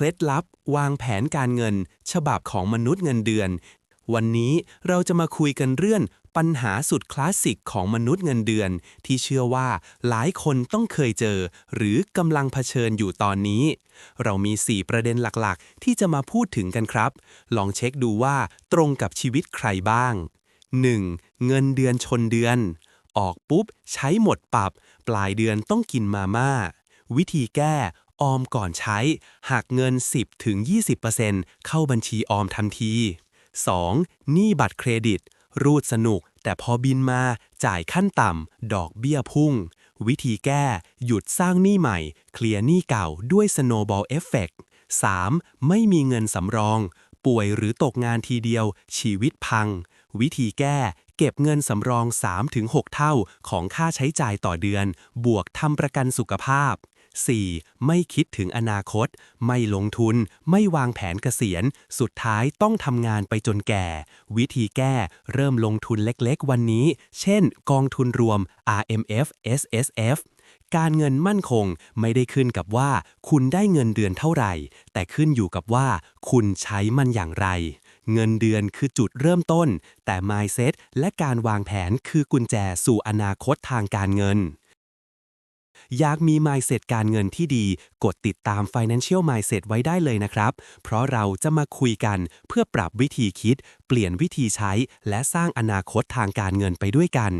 เคล็ดลับ วางแผนการเงิน ฉบับของมนุษย์เงินเดือน วันนี้เราจะมาคุยกันเรื่อง ปัญหาสุดคลาสสิกของมนุษย์เงินเดือน ที่เชื่อว่าหลายคนต้องเคยเจอ หรือกำลังเผชิญอยู่ตอนนี้ เรามี 4 ประเด็นหลักๆ ที่จะมาพูดถึงกันครับ ลองเช็คดูว่าตรงกับชีวิตใครบ้าง 1. เงินเดือนชนเดือน ออกปุ๊บ ใช้หมดปรับ ปลายเดือนต้องกินมาม่าวิธีแก้ ออมก่อนใช้หักเงิน 10-20%เข้าบัญชีออมทันที 2. หนี้บัตรเครดิต รูดสนุก แต่พอบินมาจ่ายขั้นต่ำ ดอกเบี้ยพุ่ง วิธีแก้ หยุดสร้างหนี้ใหม่ เคลียร์หนี้เก่าด้วย snowball effect 3. ไม่มีเงินสำรอง ป่วยหรือตกงานทีเดียว ชีวิตพัง วิธีแก้ เก็บเงินสำรอง 3-6 เท่าของค่าใช้จ่ายต่อเดือน บวกทำประกันสุขภาพ 4. ไม่คิดถึงอนาคต ไม่ลงทุน ไม่วางแผนเกษียณ สุดท้ายต้องทำงานไปจนแก่ วิธีแก้เริ่มลงทุนเล็กๆ วันนี้ เช่น กองทุนรวม RMF SSF การเงินมั่นคงไม่ได้ขึ้นกับว่า คุณได้เงินเดือนเท่าไหร่ แต่ขึ้นอยู่กับว่า คุณใช้มันอย่างไร เงินเดือนคือจุดเริ่มต้น แต่ mindset และการวางแผนคือกุญแจสู่อนาคตทางการเงิน อยากมี mindset การเงินที่ดี กดติดตาม Financial Mindset ไว้ได้เลยนะครับ เพราะเราจะมาคุยกันเพื่อปรับวิธีคิด เปลี่ยนวิธีใช้ และสร้างอนาคตทางการเงินไปด้วยกัน